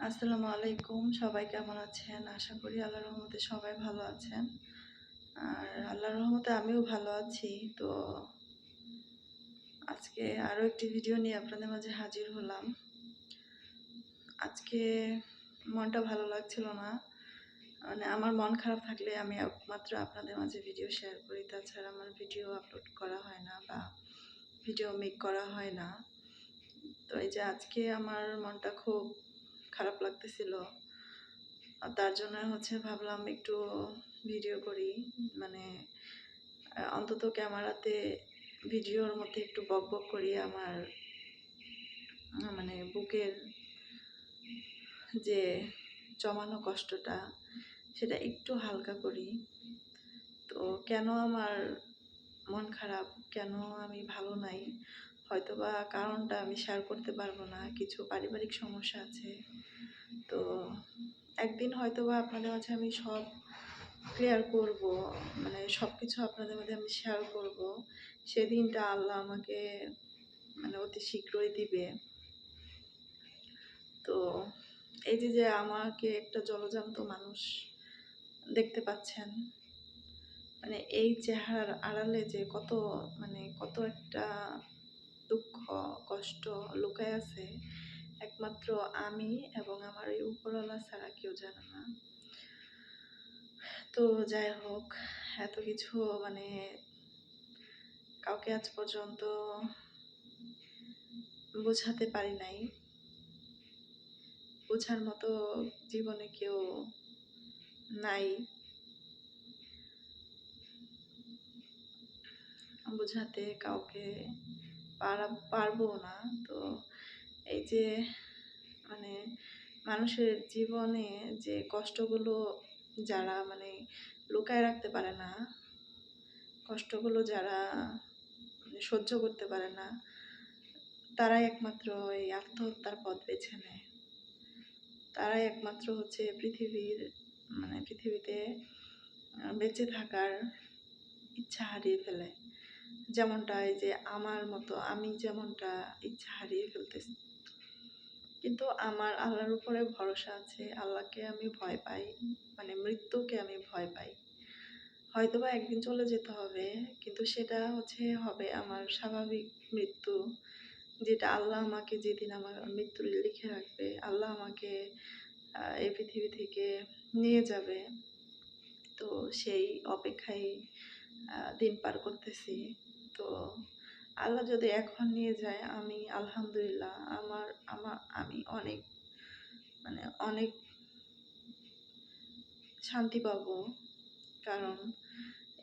আসসালামু আলাইকুম, সবাই কেমন আছেন? আশা করি আল্লাহর রহমতে সবাই ভালো আছেন। আর আল্লাহর রহমতে আমিও ভালো আছি। তো আজকে আরও একটি ভিডিও নিয়ে আপনাদের মাঝে হাজির হলাম। আজকে মনটা ভালো লাগছিল না। মানে আমার মন খারাপ থাকলে আমি একমাত্র আপনাদের মাঝে ভিডিও শেয়ার করি। তাছাড়া আমার ভিডিও আপলোড করা হয় না বা ভিডিও মেক করা হয় না। তো এই যে আজকে আমার মনটা খুব খারাপ লাগতেছিল। তার জন্য হচ্ছে ভাবলাম একটু ভিডিও করি। মানে অন্তত ক্যামেরাতে ভিডিওর মধ্যে একটু বক বক করি আমার মানে বুকের যে জমানো কষ্টটা, সেটা একটু হালকা করি। তো কেন আমার মন খারাপ? কেন আমি ভালো নাই? হয়তোবা কারণটা আমি শেয়ার করতে পারব না। কিছু পারিবারিক সমস্যা আছে। তো একদিন হয়তোবা আপনাদের মাঝে আমি সব ক্লিয়ার করব মানে সব কিছু আপনাদের মধ্যে আমি শেয়ার করব। সেদিনটা আল্লাহ আমাকে মানে অতি শীঘ্রই দিবে। তো এই যে যে আমাকে একটা জলজান্ত মানুষ দেখতে পাচ্ছেন মানে এই চেহারার আড়ালে যে কত মানে কত একটা দুঃখ, কষ্ট লুকায় আছে একমাত্র আমি এবং আমার এই উপরওয়ালা ছাড়া কেউ জানে না। তো যাই হোক, এত কিছু মানে কাউকে আজ পর্যন্ত বোঝাতে পারি নাই। বোঝার মতো জীবনে কেউ নাই। বোঝাতে কাউকে পারা, পারব না, তো এই যে মানে মানুষের জীবনে যে কষ্টগুলো যারা মানে লুকায় রাখতে পারে না, কষ্টগুলো যারা মানে সহ্য করতে পারে না, তারাই একমাত্র এই আত্মহত্যার পথ বেছে নেয়। তারাই একমাত্র হচ্ছে পৃথিবীর মানে পৃথিবীতে বেঁচে থাকার ইচ্ছা হারিয়ে ফেলে। যেমনটা এই যে আমার মতো আমি যেমনটা ইচ্ছা হারিয়ে ফেলতেছি কিন্তু আমার আল্লাহর উপরে ভরসা আছে, আল্লাহকে আমি ভয় পাই মানে মৃত্যুকে আমি ভয় পাই। হয়তো বা একদিন চলে যেতে হবে, কিন্তু সেটা হচ্ছে হবে আমার স্বাভাবিক মৃত্যু, যেটা আল্লাহ আমাকে যেদিন আমার মৃত্যু লিখে রাখবে, আল্লাহ আমাকে এই পৃথিবী থেকে নিয়ে যাবে। তো সেই অপেক্ষায় দিন পার করতেছি। তো আল্লাহ যদি এখন নিয়ে যায়, আমি আলহামদুলিল্লাহ আমার আমার আমি অনেক মানে অনেক শান্তি পাবো। কারণ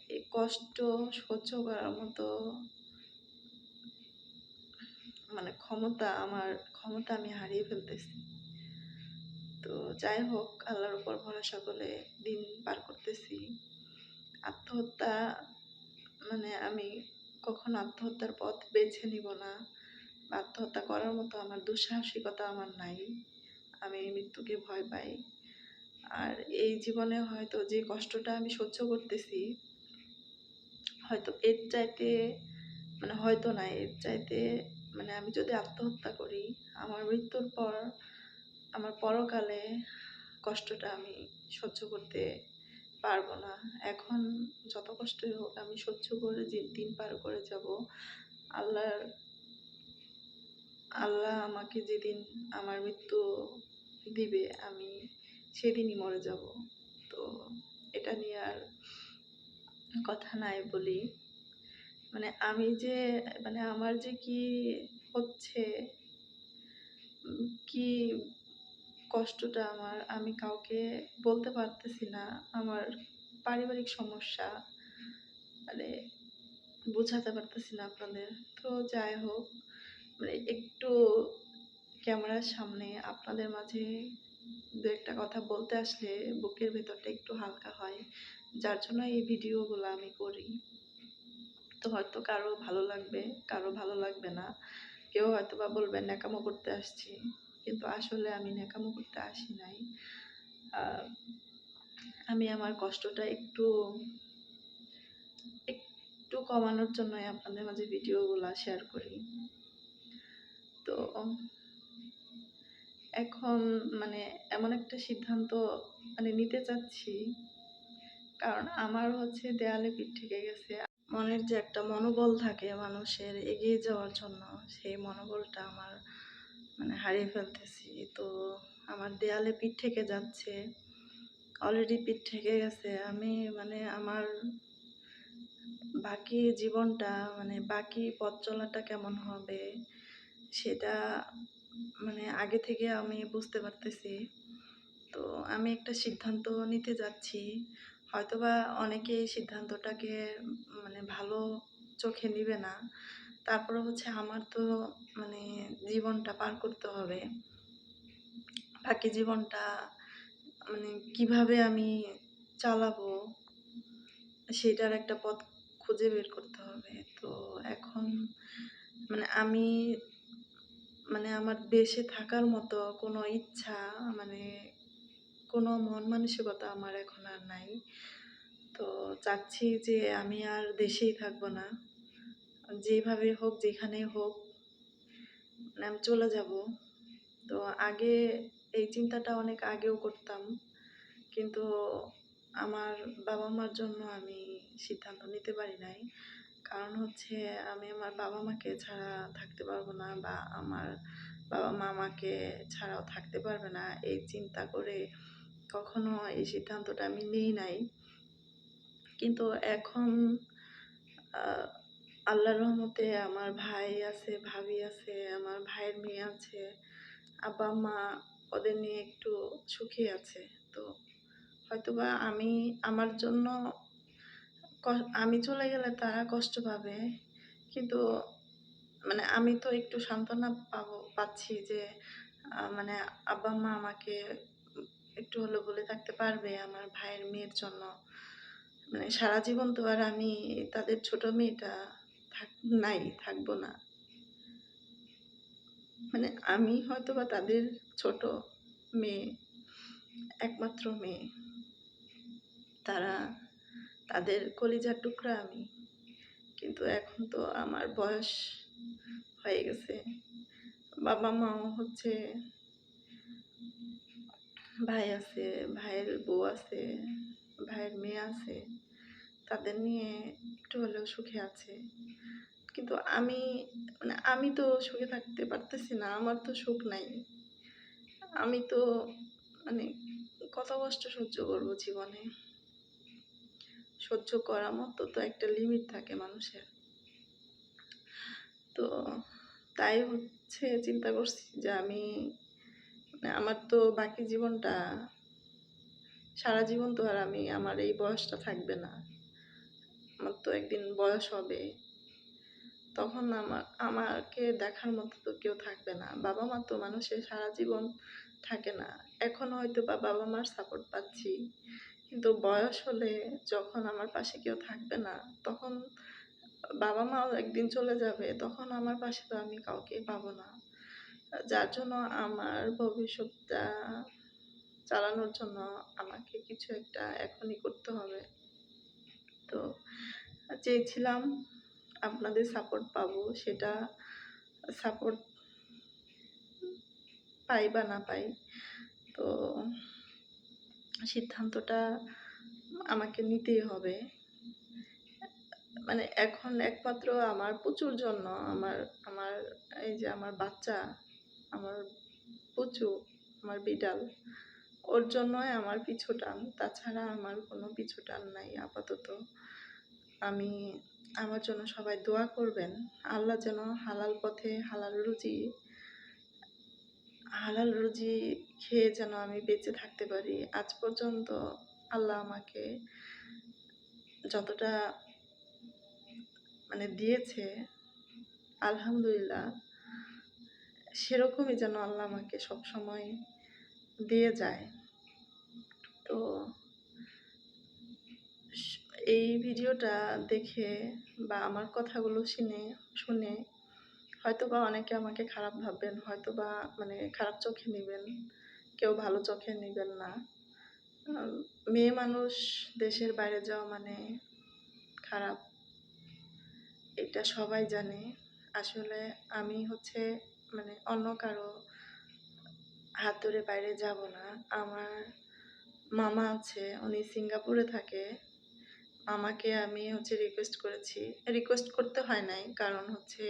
এই কষ্ট সহ্য করার মতো মানে ক্ষমতা আমার, ক্ষমতা আমি হারিয়ে ফেলতেছি। তো যাই হোক, আল্লাহর উপর ভরসা করে দিন পার করতেছি। আত্মহত্যা মানে আমি কখনো আত্মহত্যার পথ বেছে নিব না। আত্মহত্যা করার মতো আমার দুঃসাহসিকতা আমার নাই। আমি মৃত্যুকে ভয় পাই। আর এই জীবনে হয়তো যে কষ্টটা আমি সহ্য করতেছি, হয়তো এর চাইতে মানে হয়তো না, এর চাইতে মানে আমি যদি আত্মহত্যা করি, আমার মৃত্যুর পর, আমার পরকালে কষ্টটা আমি সহ্য করতে পারব না। এখন যত কষ্টই হোক, আমি সহ্য করে দিন পার করে যাব, আল্লাহর, আল্লাহ আমাকে যেদিন আমার মৃত্যু দিবে, আমি সেদিনই মরে যাব। তো এটা নিয়ে আর কথা নাই বলি। মানে আমি যে মানে আমার যে কি হচ্ছে কি কষ্টটা আমার, আমি কাউকে বলতে পারতেছি না। আমার পারিবারিক সমস্যা মানে বোঝাতে পারতেছি না আপনাদের। তো যাই হোক মানে একটু ক্যামেরার সামনে আপনাদের মাঝে দু একটা কথা বলতে আসলে বুকের ভেতরটা একটু হালকা হয়, যার জন্য এই ভিডিওগুলো আমি করি। তো হয়তো কারও ভালো লাগবে, কারও ভালো লাগবে না। কেউ হয়তো বা বলবেন ন্যাকামো করতে আসছি। কিন্তু আসলে আমি ন্যাকামো করতে আসি নাই। আমি আমার কষ্টটা একটু একটু কমানোর জন্যই আপনাদের মাঝে ভিডিওগুলো শেয়ার করি। তো, এখন মানে এমন একটা সিদ্ধান্ত মানে নিতে চাচ্ছি, কারণ আমার হচ্ছে দেয়ালে পিঠ ঠেকে গেছে। মনের যে একটা মনোবল থাকে মানুষের এগিয়ে যাওয়ার জন্য, সেই মনোবলটা আমার মানে হারিয়ে ফেলতেছি। তো আমার দেয়ালে পিঠ থেকে যাচ্ছে। অলরেডি পিঠ থেকে গেছে। আমি মানে আমার বাকি জীবনটা মানে বাকি পথ চলাটা কেমন হবে, সেটা মানে আগে থেকে আমি বুঝতে পারতেছি। তো আমি একটা সিদ্ধান্ত নিতে যাচ্ছি। হয়তোবা অনেকে এই সিদ্ধান্তটাকে মানে ভালো চোখে নিবে না। তারপরে হচ্ছে আমার তো মানে জীবনটা পার করতে হবে। বাকি জীবনটা মানে কীভাবে আমি চালাবো সেটার একটা পথ খুঁজে বের করতে হবে। তো এখন মানে আমি মানে আমার দেশে থাকার মতো কোনো ইচ্ছা মানে কোনো মন মানসিকতা আমার এখন আর নাই। তো চাচ্ছি যে আমি আর দেশেই থাকব না। যেভাবে হোক যেখানেই হোক মানে আমি চলে যাব। তো আগে এই চিন্তাটা অনেক আগেও করতাম, কিন্তু আমার বাবা মার জন্য আমি সিদ্ধান্ত নিতে পারি নাই। কারণ হচ্ছে আমি আমার বাবা মাকে ছাড়া থাকতে পারব না বা আমার বাবা মা আমাকে ছাড়াও থাকতে পারবে না। এই চিন্তা করে কখনো এই সিদ্ধান্তটা আমি নিই নাই। কিন্তু এখন আল্লাহর রহমতে আমার ভাই আছে, ভাবি আছে, আমার ভাইয়ের মেয়ে আছে, আব্বা, মা ওদের নিয়ে একটু সুখী আছে। তো হয়তোবা আমি, আমার জন্য আমি চলে গেলে তারা কষ্ট পাবে। কিন্তু মানে আমি তো একটু সান্ত্বনা পাবো, পাচ্ছি যে মানে আব্বা, মা আমাকে একটু হলেও বলে থাকতে পারবে আমার ভাইয়ের মেয়ের জন্য। মানে সারা জীবন তো আর আমি তাদের ছোট মেয়েটা থাক, নাই, থাকব না। মানে আমি হয়তো বা তাদের ছোট মেয়ে, একমাত্র মেয়ে। তারা, তাদের কলিজার টুকরা আমি। কিন্তু এখন তো আমার বয়স হয়ে গেছে। বাবা মাও হচ্ছে, ভাই আছে, ভাইয়ের বউ আছে, ভাইয়ের মেয়ে আছে। তাদের নিয়ে একটু হলেও সুখে আছে। কিন্তু আমি মানে আমি তো সুখে থাকতে পারতেছি না, আমার তো সুখ নাই। আমি তো মানে কত কষ্ট সহ্য করব জীবনে? সহ্য করার মতো তো একটা লিমিট থাকে মানুষের। তো তাই হচ্ছে চিন্তা করছি যে আমি মানে আমার তো বাকি জীবনটা, সারা জীবন তো আর আমি, আমার এই বয়সটা থাকবে না। আমার তো একদিন বয়স হবে। তখন আমার, আমাকে দেখার মতো তো কেউ থাকবে না। বাবা মা তো মানুষের সারা জীবন থাকে না। এখন হয়তো বা বাবা মার সাপোর্ট পাচ্ছি। কিন্তু বয়স হলে যখন আমার পাশে কেউ থাকবে না, তখন বাবা মাও একদিন চলে যাবে। তখন আমার পাশে তো আমি কাউকে পাবো না। যার জন্য আমার ভবিষ্যৎটা চালানোর জন্য আমাকে কিছু একটা এখনই করতে হবে। তো চেয়েছিলাম আপনাদের সাপোর্ট পাবো, সেটা সাপোর্ট পাই বা না পাই। তো সিদ্ধান্তটা আমাকে নিতেই হবে। মানে এখন একমাত্র আমার প্রচুর জন্য, আমার আমার, এই যে আমার বাচ্চা, আমার প্রচুর, আমার বিড়াল। ওর জন্যই আমার পিছু টান। তাছাড়া আমার কোনো পিছু টান নাই, আপাতত। আমি, আমার জন্য সবাই দোয়া করবেন। আল্লাহ যেন হালাল পথে হালাল রুজি হালাল রুজি খেয়ে যেন আমি বেঁচে থাকতে পারি। আজ পর্যন্ত আল্লাহ আমাকে যতটা মানে দিয়েছে, আলহামদুলিল্লাহ, সেরকমই যেন আল্লাহ আমাকে সব সময় দিয়ে যায়। তো এই ভিডিওটা দেখে বা আমার কথাগুলো শুনে শুনে হয়তো বা অনেকে আমাকে খারাপ ভাববেন হয়তো বা মানে খারাপ চোখে নেবেন, কেউ ভালো চোখে নেবেন না। মেয়ে মানুষ দেশের বাইরে যাওয়া মানে খারাপ। এটা সবাই জানে। আসলে আমি হচ্ছে মানে অন্য কারও হাত ধরে বাইরে যাব না। আমার মামা আছে, উনি সিঙ্গাপুরে থাকে। মামাকে আমি হচ্ছে রিকোয়েস্ট করেছি। রিকোয়েস্ট করতে হয় নাই, কারণ হচ্ছে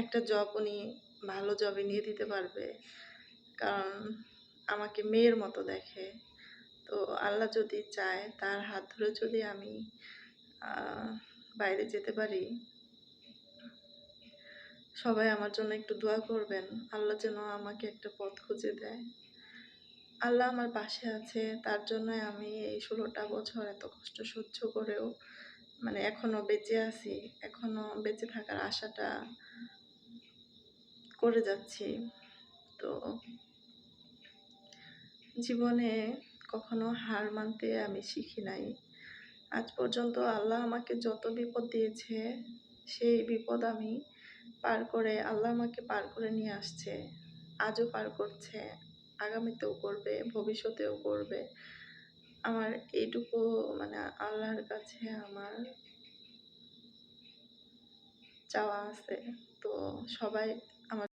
একটা জব উনি ভালো জবে নিয়ে দিতে পারবে। কারণ আমাকে মেয়ের মতো দেখে। তো আল্লাহ যদি চায়, তার হাত ধরে যদি আমি বাইরে যেতে পারি, সবাই আমার জন্য একটু দোয়া করবেন। আল্লাহ যেন আমাকে একটা পথ খুঁজে দেয়। আল্লাহ আমার পাশে আছে, তার জন্য আমি এই ষোলোটা বছর এত কষ্ট সহ্য করেও মানে এখনও বেঁচে আছি, এখনও বেঁচে থাকার আশাটা করে যাচ্ছি। তো জীবনে কখনো হার মানতে আমি শিখি নাই। আজ পর্যন্ত আল্লাহ আমাকে যত বিপদ দিয়েছে, সেই বিপদ আমি পার করে, আল্লাহ আমাকে পার করে নিয়ে আসছে, আজও পার করছে। আগামীতেও করবে ভবিষ্যতেও করবে। আমার এইটুকু মানে আল্লাহর কাছে আমার চাওয়া আছে। তো সবাই